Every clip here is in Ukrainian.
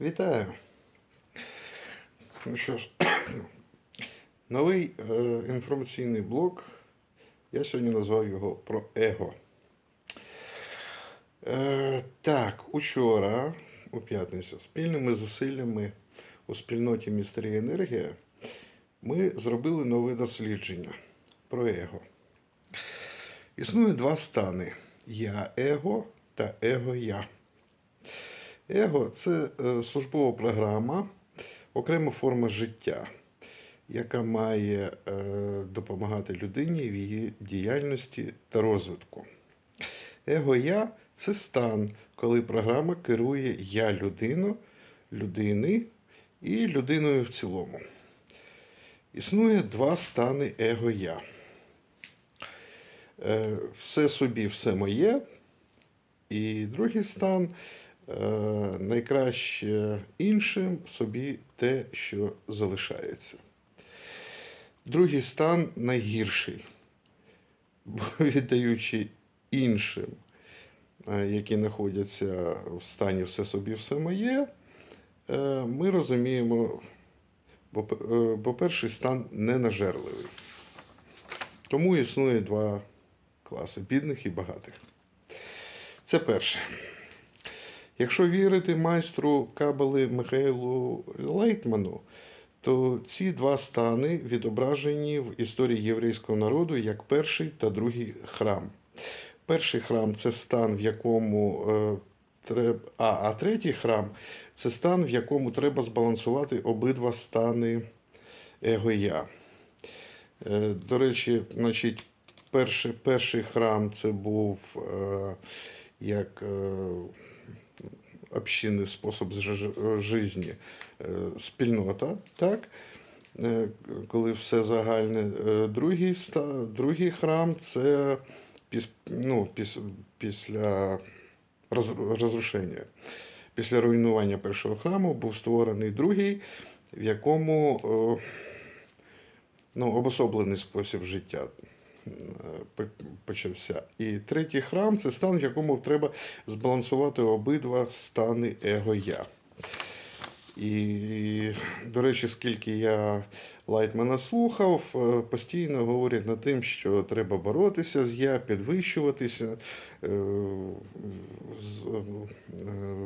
Вітаю. Ну що ж, новий е, інформаційний блок. Я сьогодні назвав його про его. Е, так, учора, у п'ятницю, спільними зусиллями у спільноті Містерія Енергія ми зробили нове дослідження про его. Існує два стани: я его та его я. Его це е, службова програма, окрема форма життя, яка має е, допомагати людині в її діяльності та розвитку. Его я це стан, коли програма керує я людину, людини і людиною в цілому. Існує два стани его я. Е, Все собі, все моє. І другий стан найкраще іншим собі те, що залишається. Другий стан найгірший, бо віддаючи іншим, е, які знаходяться в стані все собі, все моє, е, ми розуміємо, бо, е, бо перший стан ненажерливий. Тому існує два класи бідних і багатих. Це перше. Якщо вірити майстру Кабали Михайлу Лейтману, то ці два стани відображені в історії єврейського народу як перший та другий храм. Перший храм це стан, в якому е, треба. А, а третій храм це стан, в якому треба збалансувати обидва стани его-я. Е, До речі, значить, перший, перший храм це був е, як е, общинний спосіб життя, спільнота, так? Е, коли все загальне. Е, Другий, другий храм це піс, ну, піс, після роз, розрушення. Після руйнування першого храму був створений другий, в якому е, ну, обособлений спосіб життя е, почався. І третій храм це стан, в якому треба збалансувати обидва стани его-я. І, до речі, скільки я Лайтмана слухав, е, постійно говорять над тим, що треба боротися з я, підвищуватися, е, е,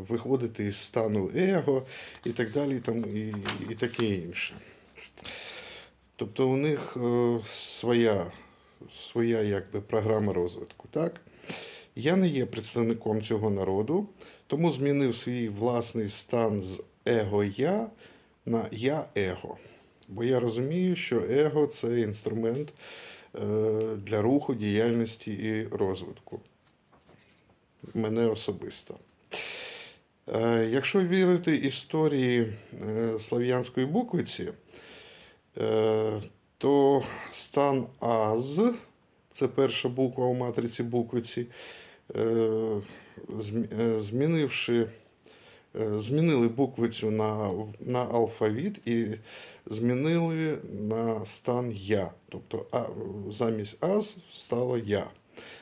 виходити із стану его і так далі, і, таке інше. Тобто у них своя, своя якби, програма розвитку. Так? Я не є представником цього народу, тому змінив свій власний стан з его-я на я-его. Бо я розумію, що его це інструмент е, для руху, діяльності і розвитку. Мене особисто. Е, Якщо вірити історії е, слав'янської буквиці, то стан АЗ, це перша буква у матриці буквиці, е, е, змінивши, е, змінили буквицю на, на алфавіт і змінили на стан Я. Тобто а, замість АЗ стало Я.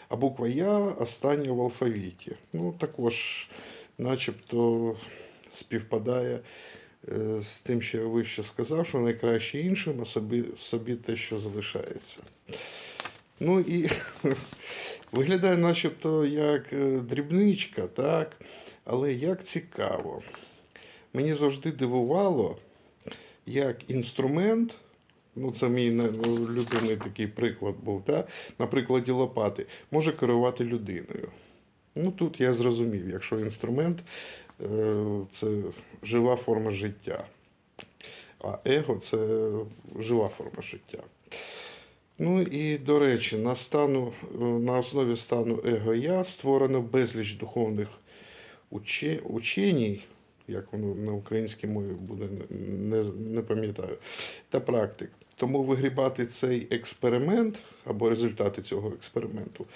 А буква Я остання в алфавіті. Ну, також, начебто, співпадає з тим, що я вище сказав, що найкраще іншим, а собі, собі те, що залишається. Ну і виглядає начебто як е, дрібничка, так? Але як цікаво. Мені завжди дивувало, як інструмент, ну це мій ну, любимий такий приклад був, так? на прикладі лопати, може керувати людиною. Ну тут я зрозумів, якщо інструмент е, це жива форма життя, а его це жива форма життя. Ну і до речі, на, стану, е, на основі стану его-я створено безліч духовних уче, ученій, як воно на українській мові буде, не, не пам'ятаю, та практик. Тому вигрібати цей експеримент або результати цього експерименту,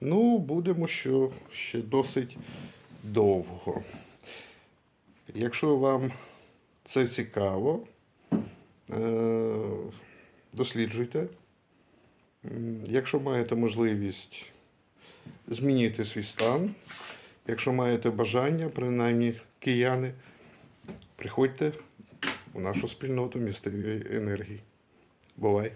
ну, будемо що ще досить довго. Якщо вам це цікаво, е, досліджуйте. Якщо маєте можливість змінюйте свій стан, якщо маєте бажання, принаймні кияни, Приходьте у нашу спільноту місцевої енергії. Бувай!